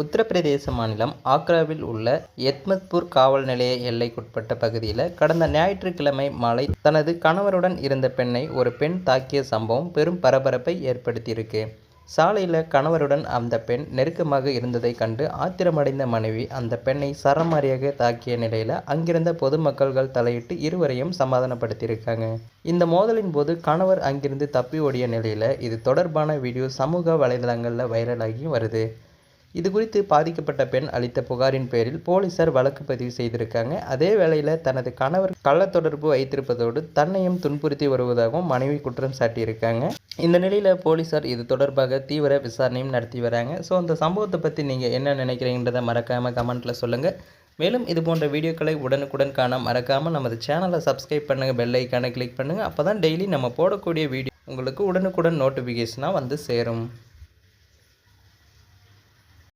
உத்தரப்பிரதேச மாநிலம் ஆக்ராவில் உள்ள யத்மத்பூர் காவல் நிலைய எல்லைக்குட்பட்ட பகுதியில் கடந்த ஞாயிற்றுக்கிழமை மாலை தனது கணவருடன் இருந்த பெண்ணை ஒரு பெண் தாக்கிய சம்பவம் பெரும் பரபரப்பை ஏற்படுத்தியிருக்கு. சாலையில் கணவருடன் அந்த பெண் நெருக்கமாக இருந்ததை கண்டு ஆத்திரமடைந்த மனைவி அந்த பெண்ணை சரமாரியாக தாக்கிய நிலையில் அங்கிருந்த பொதுமக்கள்கள் தலையிட்டு இருவரையும் சமாதானப்படுத்தியிருக்காங்க. இந்த மோதலின் போது கணவர் அங்கிருந்து தப்பி ஓடிய நிலையில் இது தொடர்பான வீடியோ சமூக வலைதளங்களில் வைரலாகி வருது. இது குறித்து பாதிக்கப்பட்ட பெண் அளித்த புகாரின் பேரில் போலீசார் வழக்கு பதிவு செய்திருக்காங்க. அதே வேளையில் தனது கணவர் கள்ள தொடர்பு வைத்திருப்பதோடு தன்னையும் துன்புறுத்தி வருவதாகவும் மனைவி குற்றம் சாட்டியிருக்காங்க. இந்த நிலையில் போலீசார் இது தொடர்பாக தீவிர விசாரணையும் நடத்தி வராங்க. ஸோ அந்த சம்பவத்தை பற்றி நீங்கள் என்ன நினைக்கிறீங்கன்றதை மறக்காமல் கமெண்ட்டில் சொல்லுங்கள் மேலும் இது போன்ற வீடியோக்களை உடனுக்குடன் காண மறக்காமல் நமது சேனலை சப்ஸ்கிரைப் பண்ணுங்கள் பெல் ஐக்கானை கிளிக் பண்ணுங்கள் அப்போ தான் டெய்லி நம்ம போடக்கூடிய வீடியோ உங்களுக்கு உடனுக்குடன் நோட்டிஃபிகேஷனாக வந்து சேரும்.